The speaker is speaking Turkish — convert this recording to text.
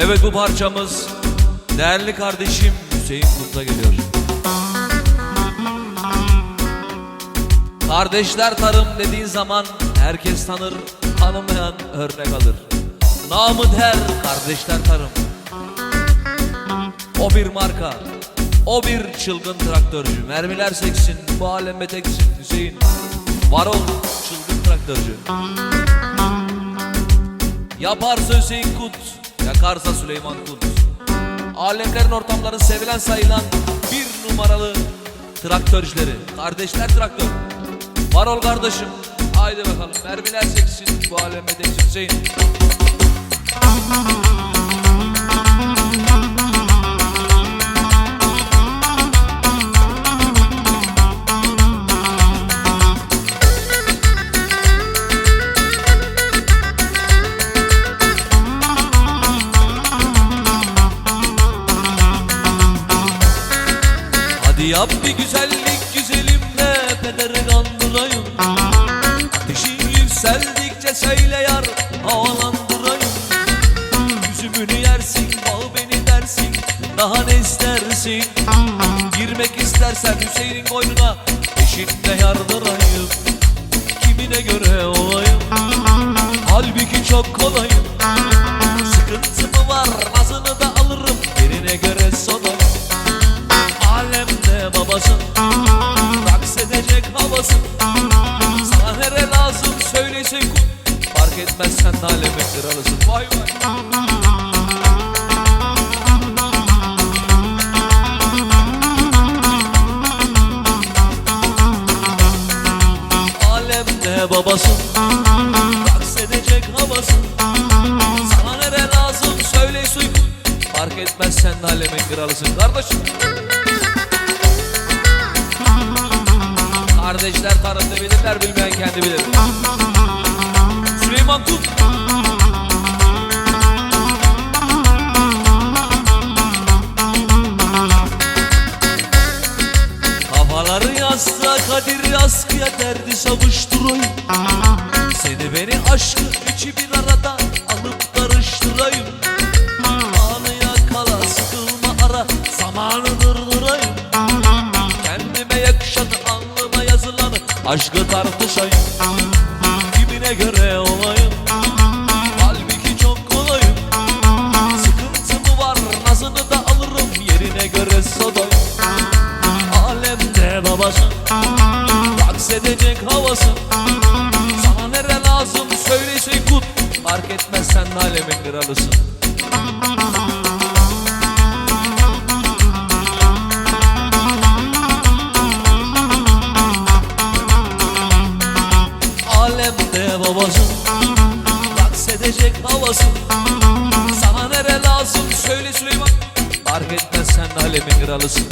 Evet bu parçamız değerli kardeşim Hüseyin Kut'la geliyor. Kardeşler tarım dediğin zaman herkes tanır, tanımayan örnek alır. Namı der kardeşler tarım. O bir marka, o bir çılgın traktörcü. Mermiler seksin, bu aleme teksin Hüseyin. Var ol çılgın traktörcü. Yaparsa Hüseyin Kut, yakarsa Süleyman Kut. Alemlerin ortamları sevilen sayılan bir numaralı traktörcüleri. Kardeşler traktör. Var ol kardeşim. Haydi bakalım. Mermiler seksin. Bu aleme teksin Hüseyin. Yap bir güzellik güzelimle pederi kandırayım Ateşin yükseldikçe söyle yar havalandırayım. Üzümünü yersin bal beni dersin daha ne istersin? Girmek istersen Hüseyin'in koynuna peşinde yardırayım. Kimine göre olayım? Halbuki çok kolayım babasın Raks edecek havasın Sana nere lazım söylese kul Fark etmez sen de kralısın Vay vay. Alemde babasın Raks edecek havasın Sana nere lazım söyle suykun Fark etmez sen de alemin kralısın kardeşim Kardeşler tarafta bilirler bilmeyen kendi bilir. Süleyman Kut Kafaları yastığa kadir askıya derdi savuşturayım Seni beni aşkı üçü bir arada aşkı tartışayım Kimine göre olayım? Halbuki çok kolayım. Sıkıntı mı var nazını da alırım yerine göre sodayım. Alemde babasın Raks edecek havasın. Sana nere lazım söyleyse kut. Fark etmez sen alemin kralısın Babasın Raks edecek havasın Sana nere lazım? Söyle Süleyman. Fark etmez sen alemin kralısın